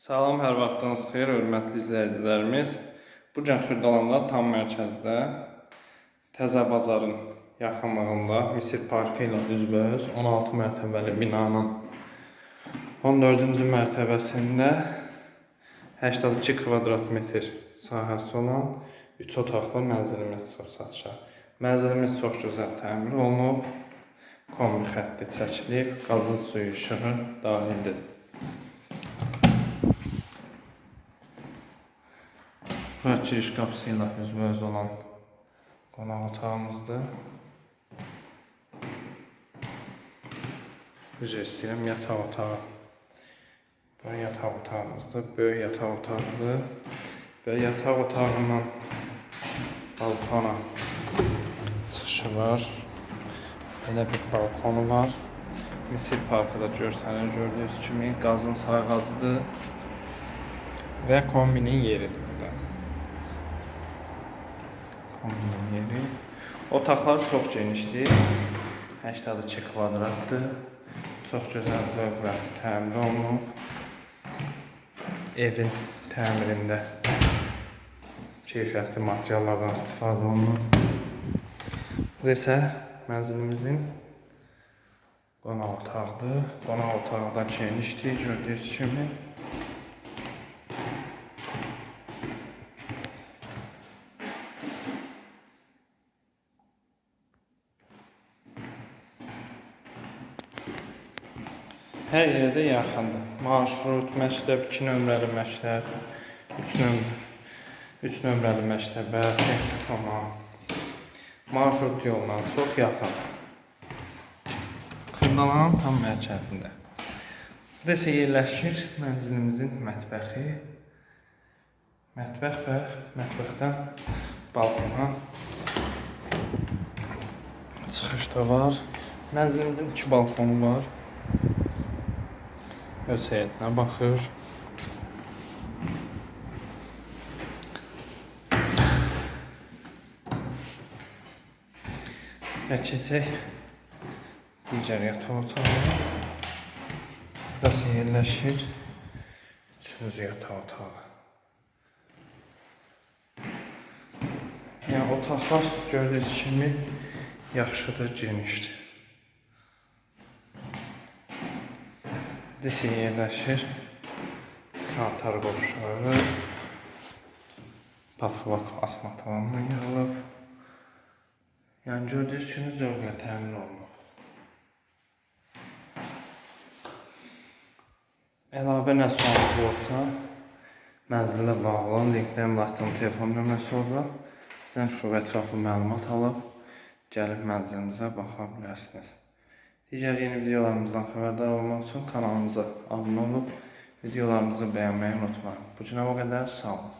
Salam, hər vaxtınız xeyir, hörmətli izləyicilərimiz. Bu gün Xırdalanda tam mərkəzdə Təzə bazarın yaxınlığında Misir Parkı ilə üzbəüz 16 mərtəbəli binanın 14-cü mərtəbəsində 82 kvadrat metr sahəsi olan 3 otaqlı mənzilimiz çıxıb satışa. Mənzilimiz çox gözəl təmir olunub, kombi xətti çəkilib, qazı suyu işığı daxildir. Bura giriş qapısı ilə üzbəüz olan qonaq otağımızdır. Üzr istəyirəm, otağı. Bura yataq otağımızdır, böyük yataq otağıdır. Və yataq otağından balkona çıxışı var. Belə bir balkonu var. Misir Parkı da görsənir gördüyünüz kimi qazın sayğacıdır və kombinin yeridir Kombinin yeri. Otaqlar çox genişdir. 82 kvadratdır. Çox gözəl zövqlə təmir olunub. Evin təmirində keyfiyyətli materiallardan istifadə olunub. Bu isə mənzilimizin qonaq otağıdır. Qonaq otağı da genişdir gördüyünüz kimi. Hər yerə də yaxındır. Marşrut, məktəb, 2 nömrəli məktəb, 3 nömrə 3 nömrəli məktəbə, texnikuma, marşrut yoluna çox yaxın. Xırdalanın tam mərkəzində. Burada isə yerləşir mənzilimizin mətbəxi. Mətbəx və mətbəxdən balkona çıxış da var. Mənzilimizin iki balkonu var. Öz həyətinə baxır. Və keçək digər yataq otağına. Burası yerləşir. Üçüncü yataq otağı. Yəni otaqlar gördüyünüz kimi yaxşıdır, genişdir. Disi yerləşir. Sanitar qovşağı. Patxalaq asma tavandan yığılıb. Yəni gördüyünüz kimi zövqlə təmin olunub. Əlavə nə sualınız olsa, mənzillə bağlı linkdən Laçın telefon nömrəsi olacaq. Zəng və ətraflı məlumat alıb gəlib mənzilimizə baxa bilərsiniz. Digər yeni videolarımızdan xəbərdar olmaq üçün kanalımıza abunə olub videolarımızı bəyənməyi unutmayın. Bu qədər sağ olun.